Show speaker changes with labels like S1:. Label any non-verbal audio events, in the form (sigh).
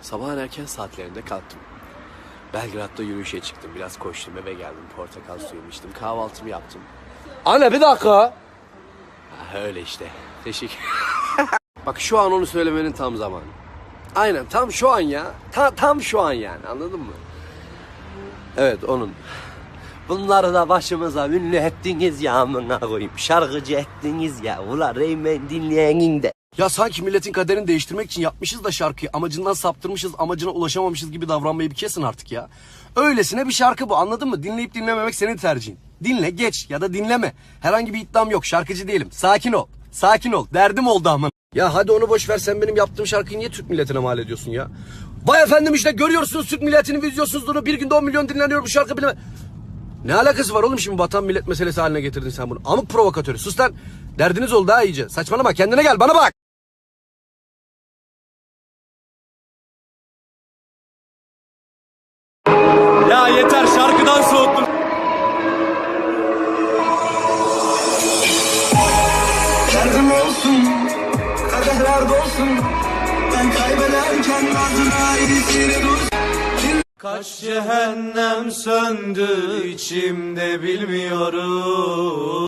S1: Sabahın erken saatlerinde kalktım. Belgrad'da yürüyüşe çıktım. Biraz koştum eve geldim. Portakal suyumu içtim. Kahvaltımı yaptım.
S2: Anne bir dakika.
S1: Ha, öyle işte. Teşekkür. (laughs) Bak şu an onu söylemenin tam zamanı. Aynen tam şu an ya. Ta- tam şu an yani anladın mı? Evet onun. Bunları da başımıza ünlü ettiniz ya amına koyayım. Şarkıcı ettiniz ya. Ulan Reymen dinleyenin de.
S2: Ya sanki milletin kaderini değiştirmek için yapmışız da şarkıyı amacından saptırmışız, amacına ulaşamamışız gibi davranmayı bir kesin artık ya. Öylesine bir şarkı bu anladın mı? Dinleyip dinlememek senin tercihin. Dinle geç ya da dinleme. Herhangi bir iddiam yok şarkıcı değilim. Sakin ol. Sakin ol. Derdim oldu ama. Ya hadi onu boş ver sen benim yaptığım şarkıyı niye Türk milletine mal ediyorsun ya? Vay efendim işte görüyorsunuz Türk milletinin vizyonsuzluğunu. Bir günde 10 milyon dinleniyor bu şarkı bilme. Ne alakası var oğlum şimdi vatan millet meselesi haline getirdin sen bunu. Amık provokatörü sus lan. Derdiniz oldu ha iyice. Saçmalama kendine gel bana bak.
S3: Ya yeter şarkıdan soğuttum.
S4: Derdim olsun, kadehler dolsun Ben kaybederken adına iyisini dursun
S3: Kaç cehennem söndü içimde bilmiyorum.